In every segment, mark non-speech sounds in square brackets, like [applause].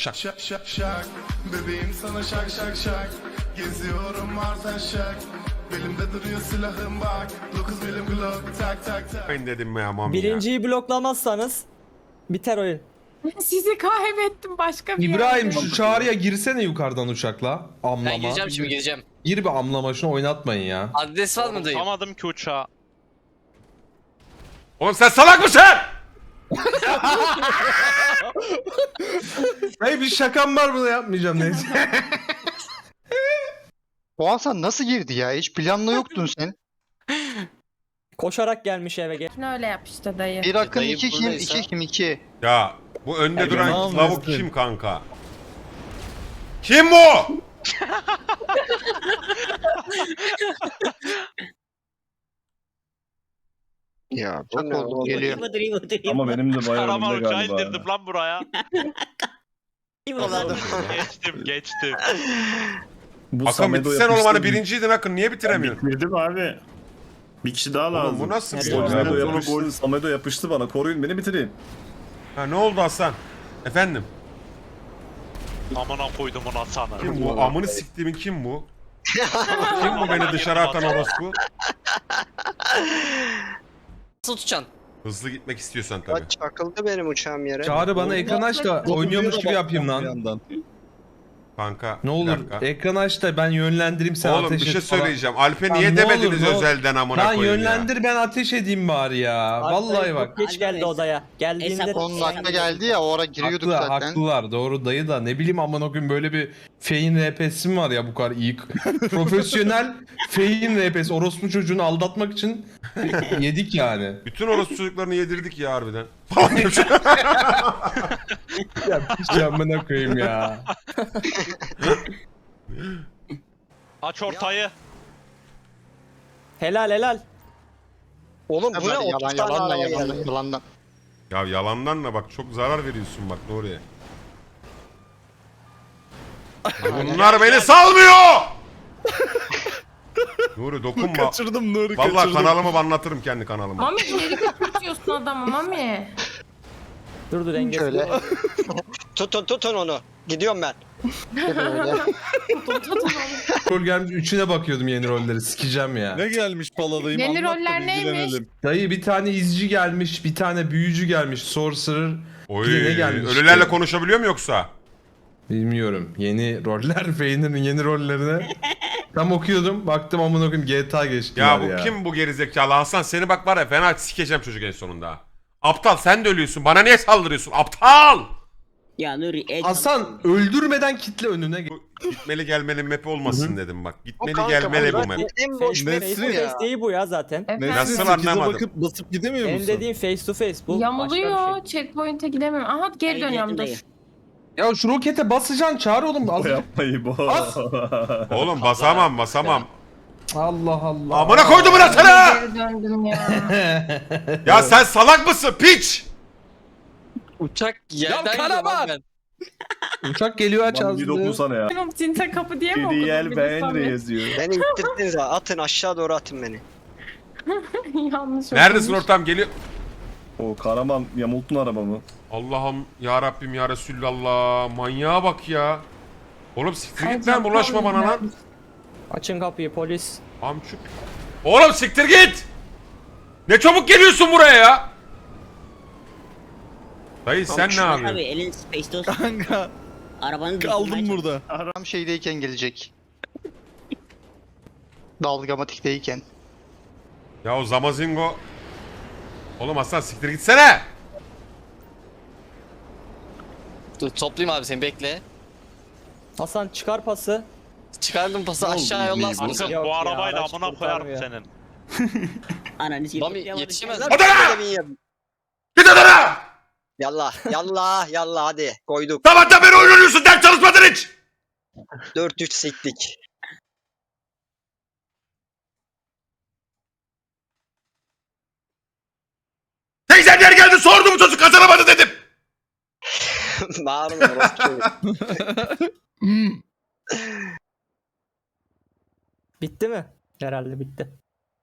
Şak. Şak şak şak Bebeğim sana şak şak şak Geziyorum artan şak Belimde duruyor silahım bak 9 milim glock tak tak tak Ben dedim ya mami ya. Birinciyi bloklamazsanız biter oyun. [laughs] Sizi kaybettim başka bir İbrahim yerde. şu çağrıya girsene yukarıdan uçakla. Amlama. Ben gireceğim şimdi gireceğim. Gir bir amlama şunu oynatmayın ya. Adres var mı dayı? Tutamadım ki uçağı. Oğlum sen salak mısın? [laughs] Hayır bir şakam var bunu yapmayacağım neyse. [laughs] O Hasan nasıl girdi ya? Hiç planla yoktun sen. Koşarak gelmiş eve. Gel. Öyle yap işte dayı. Bir akın dayı iki kim? buradaysa- iki kim? iki. Ya bu önde duran ne lavuk kim kanka? Kim bu? [laughs] Ya bak oldu geliyor. Ama benim de bayağı Karaman önümde uçağı galiba. indirdim lan buraya. [laughs] geçtim geçtim. Bu Akın Samedo bitti sen oğlum hani yapıştı. birinciydin Akın niye bitiremiyorsun? Bitmedim abi. Bir kişi daha lazım. Oğlum bu nasıl bir bakalım. Samedo Sonu yapıştı, gol. Samedo yapıştı bana. Koruyun beni bitireyim. Ha, ne oldu Hasan? Efendim? Amına koydum ona sana. Kim bu? Amını siktiğimin kim bu? [laughs] kim bu beni dışarı atan orospu? [laughs] Nasıl tutacaksın? Hızlı gitmek istiyorsan tabii. Çakıldı benim uçağım yere. Çağrı bana ekran aç da oynuyormuş gibi yapayım lan. Kanka Ne olur dakika. ekran aç da ben yönlendireyim sen Oğlum ateş bir şey et falan. söyleyeceğim. Alp'e Lan niye ne demediniz olur, ne olur. özelden amına Lan koyayım yönlendir ben ateş edeyim bari ya. Vallahi bak. Geç geldi odaya. Geldiğinde 10 dakika geldi ya o ara giriyorduk Haklı, zaten. haklılar doğru dayı da ne bileyim aman o gün böyle bir feyin RP'si mi var ya bu kadar iyi [laughs] profesyonel feyin RP'si orospu çocuğunu aldatmak için yedik yani. Bütün orospu çocuklarını yedirdik ya harbiden. [laughs] Ya piç amına koyayım ya. Aç ortayı. helal helal. Oğlum bu ne? Yalan, 30 tane yalandan, araba yalandan, geldi. yalandan. ya yalandan da bak çok zarar veriyorsun bak Nuriye. Bunlar beni salmıyor! [laughs] Nuri dokunma. Kaçırdım Nuri Vallahi kanalımı anlatırım kendi kanalımı. Mami geri götürüyorsun adamı Mami. Dur dur engel. Şöyle. [laughs] tutun tutun onu. Gidiyorum ben. Böyle. Rol gelmiş üçüne bakıyordum yeni rolleri sikeceğim ya. Ne gelmiş paladayım Yeni anlat da roller neymiş? bilgilenelim. Dayı bir tane izci gelmiş, bir tane büyücü gelmiş, sorcerer. Oy, Bir de ne gelmiş ölülerle işte? konuşabiliyor mu yoksa? Bilmiyorum. Yeni roller, [laughs] Feynir'in yeni rollerine. Tam okuyordum, baktım amına koyayım GTA geçtiler Ya ya. bu kim bu gerizekalı Hasan? Seni bak var ya fena sikeceğim çocuk en sonunda. Aptal sen de ölüyorsun. Bana niye saldırıyorsun? Aptal! Ya Nuri. Hasan öldürmeden kitle önüne. Bu Gitmeli gelmeli map olmasın dedim bak. Gitmeli kanka, gelmeli bu zaten map. En boş Face map to bu face ya. değil bu ya zaten. Efendim. Nasıl Sekize anlamadım? bakıp basıp gidemiyor Benim musun? dediğim face to face bu. Başka Yamuluyor. bir şey. Checkpoint'e gidemiyorum. Aha geri Dayı, dönüyorum dur. Ya şu rokete basacaksın çağır oğlum. Az... Bu yapmayı bu. As! Oğlum basamam basamam. Allah Allah. Amına koydum Geri sana! döndüm ya. [laughs] Ya sen salak mısın piç? Uçak yerden Karaman! gidiyor lan ben. Uçak geliyor aç Lan bir dokun ağzını. sana ya. Benim Tinta kapı diye mi okudun? Gidiyel bir de ben Samet? yazıyor. [laughs] Beni ittirdiniz ha. Atın aşağı doğru atın beni. [laughs] Yanlış Neredesin okumuş. ortam geliyor. O Karaman yamulttun arabamı. Allah'ım ya Rabbim ya Resulallah. Manyağa bak ya. Oğlum siktir git lan bulaşma bana lan. Açın kapıyı polis. Amçuk. Oğlum siktir git. Ne çabuk geliyorsun buraya ya. Dayı sen ne Abi yapıyorsun? elin space olsun. Kanka Arabanın kaldım burada. Tam şeydeyken gelecek. Dalgamatikteyken. Ya o Zamazingo. Oğlum Hasan siktir gitsene. Dur toplayayım abi seni bekle. Hasan çıkar pası. Çıkardım pası Ne oldu, aşağı yollarsın. Yok bu ya, arabayla araç amına koyarım kurtarmıyor. senin. [laughs] Ananı sikeyim. Mami yetişemez mi? Odana! Demin Git odana. Yallah yallah yallah hadi koyduk. Sabahtan beri oyun oynuyorsun ders çalışmadın hiç. 4-3 siktik. Teyzen yer geldi sordu bu çocuk kazanamadı dedim. [laughs] Bağırma orospu çocuk. [laughs] Bitti mi? Herhalde bitti.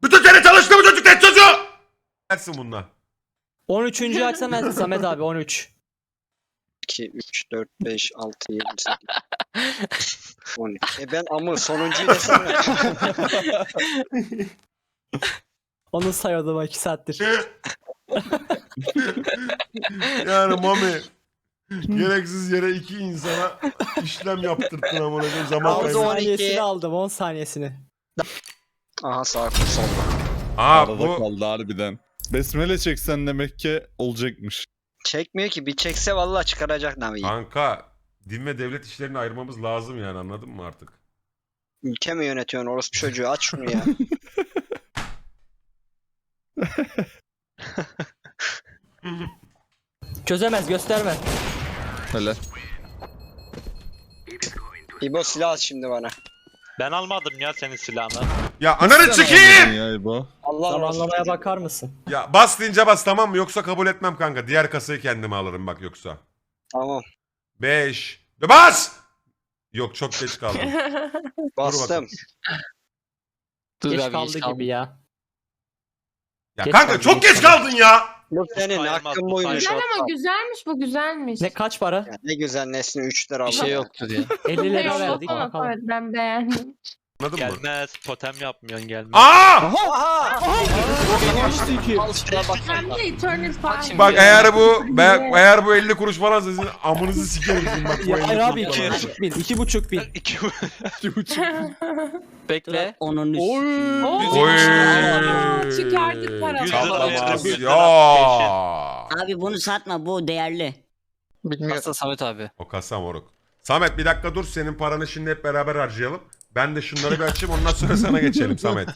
Bütün sene çalıştı bu çocuk net çocuğu. Dersin bununla. 13. açsana Samet abi 13. 2, 3, 4, 5, 6, 7, 8, 12. E ben amı sonuncuyu desene. [laughs] Onu sayıyordum 2 saattir. [laughs] Yani Mami gereksiz yere iki insana işlem yaptırttın amına koyayım zaman Aldı 10 kaybı. on- saniyesini aldım 10 saniyesini. Aha sağ solda. Aa Arada bu kaldı harbiden. Besmele çeksen demek ki olacakmış. Çekmiyor ki bir çekse vallahi çıkaracak Navi'yi. kanka din ve devlet işlerini ayırmamız lazım yani anladın mı artık? Ülke mi yönetiyorsun orospu çocuğu aç şunu ya. [laughs] Çözemez gösterme. Hele. İbo silah at şimdi bana. Ben almadım ya senin silahını. Ya ananı çıkayım! Ya bu. Allah Zamanlamaya bakar mısın? Ya bas deyince bas tamam mı? Yoksa kabul etmem kanka. Diğer kasayı kendime alırım bak yoksa. Tamam 5. Bas! Yok çok geç kaldım. [laughs] bastım. Dur Geç abi, kaldı gibi ya. Ya Geç kanka çok geç kaldın ya. Bu senin hakkın bu buymuş. Güzel ama güzelmiş bu güzelmiş. Ne kaç para? Ya ne güzel Nesli 3 lira Bir şey yoktur ya. [laughs] 50 lira Yok, verdik yok, bakalım. evet, ben beğendim. Anladın mı? Gelmez. Totem yapmıyorsun gelmez. Aa! Bak. Hem de Eternal Fire. Bak eğer bu be- eğer bu 50 kuruş falan sizin amınızı sikerim sizin bak bu Ya 50 hayır abi kuruş iki falan. buçuk bin. iki buçuk bin. [laughs] İki [laughs] Bekle. Onun üstü. Oo, Oy. Çıkardık. Yüz lira Çalamaz veririm, yüz lira. ya. Abi bunu satma bu değerli. Bilmiyorum. Asıl Samet abi. O kasa moruk. Samet bir dakika dur senin paranı şimdi hep beraber harcayalım. Ben de şunları bir açayım ondan sonra sana geçelim Samet.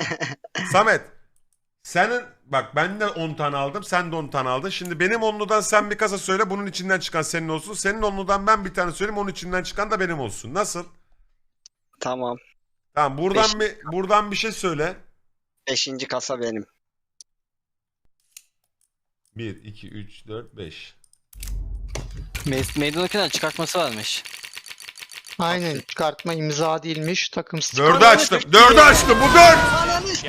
[laughs] Samet. Senin bak ben de 10 tane aldım sen de 10 tane aldın. Şimdi benim onludan sen bir kasa söyle bunun içinden çıkan senin olsun. Senin onludan ben bir tane söyleyeyim onun içinden çıkan da benim olsun. Nasıl? Tamam. Tamam buradan bir buradan bir şey söyle. Beşinci kasa benim. 1 2 3 4 5. Me- meydan okuyan çıkartması varmış. Aynen çıkartma imza değilmiş takım sticker. Dördü açtım. Dördü açtım. Bu dört.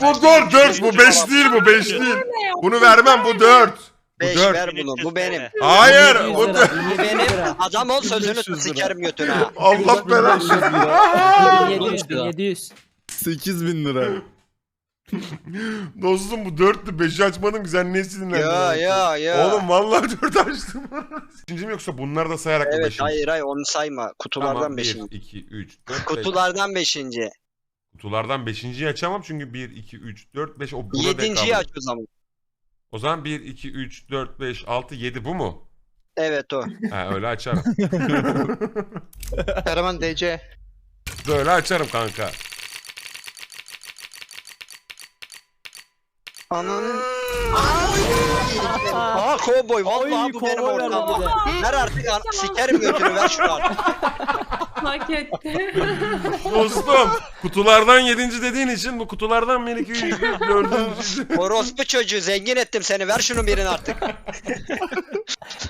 Bu dört. Dört. Bu beş değil. Bu beş değil. Bunu vermem. Bu dört. Bu 5 dört. ver bunu. Bu benim. [laughs] Hayır. 700 Bu lira, dört. 1700 Bu benim. lira. Adam ol sözünü tut sikerim götünü ha. Allah belanı. 1700 bin 700. 8000 lira. Dostum bu dörttü. Beşi açmadım ki sen niye sinirlendin? Ya ya ya. Oğlum vallahi dört açtım. [laughs] Beşinci mi yoksa bunları da sayarak mı Evet beşinci? hayır hayır onu sayma. Kutulardan Tamam, 1, beşinci. 2, 3, 4, 5. Kutulardan beşinci. Kutulardan beşinciyi açamam çünkü 1, 2, 3, 4, 5 o buna Yedinciyi denk aç o zaman. O zaman 1, 2, 3, 4, 5, 6, 7 bu mu? Evet o. Ha öyle açarım. [laughs] Karaman DC. Böyle açarım kanka. Ananın. Aa kovboy vallahi bu benim verdi ortam. Ver artık an- sikerim götünü ver şunu artık. [laughs] Hak etti. Dostum kutulardan 7. dediğin için bu kutulardan 1, 2, 3, 4. Orospu çocuğu zengin ettim seni ver şunu birini artık.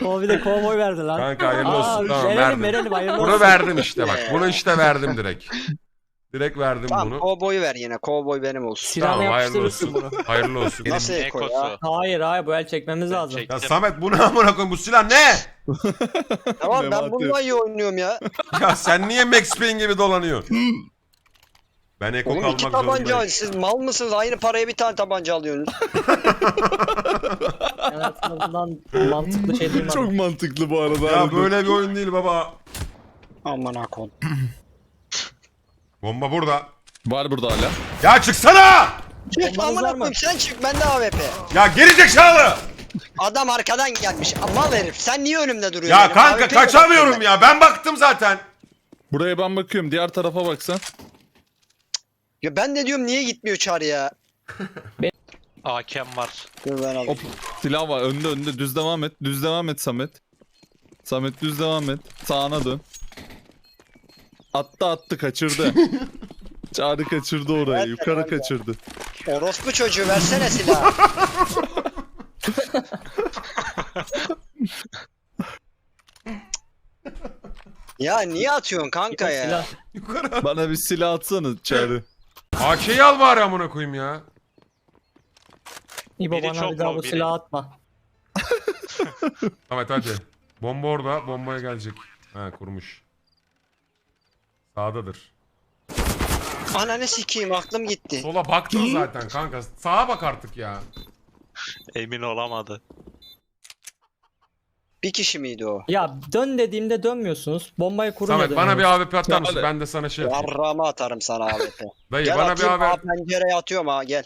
O bir de kovboy verdi lan. Kanka hayırlı olsun Aa, tamam verelim verdim. verelim hayırlı Bunu olsun. verdim işte bak. Bunu işte verdim direkt. Direkt verdim Tamam bunu. kovboyu ver yine kovboy benim olsun. Silahına Tamam hayırlı yapıştırırsın bunu. [laughs] Hayırlı olsun. Nasıl eko ya? Ekosu. Hayır hayır bu el çekmemiz lazım. Çektim. Ya Samet bu ne amına koyayım bu silah ne? [laughs] Tamam ben Memati. bununla iyi oynuyorum ya. Ya sen niye Max Payne gibi dolanıyorsun? Ben Eko Oğlum iki kalmak tabanca zorundayım. siz mal mısınız? Aynı paraya bir tane tabanca alıyorsunuz. [laughs] Hayatımızdan mantıklı şey duymadım. Çok mantıklı bu arada. Ya harbiden. böyle bir oyun değil baba. Aman akon. Bomba burada. Var burada hala. Ya çıksana! Çık Bombanız aman var mı? akon sen çık ben de AWP. Ya geri zekalı! Adam arkadan gelmiş. Mal herif sen niye önümde duruyorsun? Ya benim? kanka AWP 'ye kaçamıyorum ya. Ben baktım zaten. Buraya ben bakıyorum. Diğer tarafa baksan. Ya ben de diyorum niye gitmiyor çağrı ya? [laughs] Hakem var. Dur ben alayım. Hop. Silah var. Önde önde. Düz devam et. Düz devam et Samet. Samet düz devam et. Sağına dön. Attı attı kaçırdı. [laughs] Çağrı kaçırdı orayı. Evet, Yukarı evet. kaçırdı. Orospu çocuğu versene silahı. [laughs] ya niye atıyorsun kanka ya? Silah. Yukarı. Bana bir silah atsana Çağrı. AK'yi al bari amına koyayım ya. İbo Biri bana çok bir daha bu biri. silahı atma. Samet hadi. Bomba orada. Bombaya gelecek. Ha kurmuş. Sağdadır. Ananı sikeyim aklım gitti. Sola baktın zaten kanka. Sağa bak artık ya. Emin olamadı. Bir kişi miydi o? Ya dön dediğimde dönmüyorsunuz. Bombayı kurunca Samet bana bir. AWP atar mısın? Ben de sana şey yapayım. Yarrağımı atarım sana AWP. Dayı Gel bana bir atayım AWP Aa, pencereye atıyorum ha gel.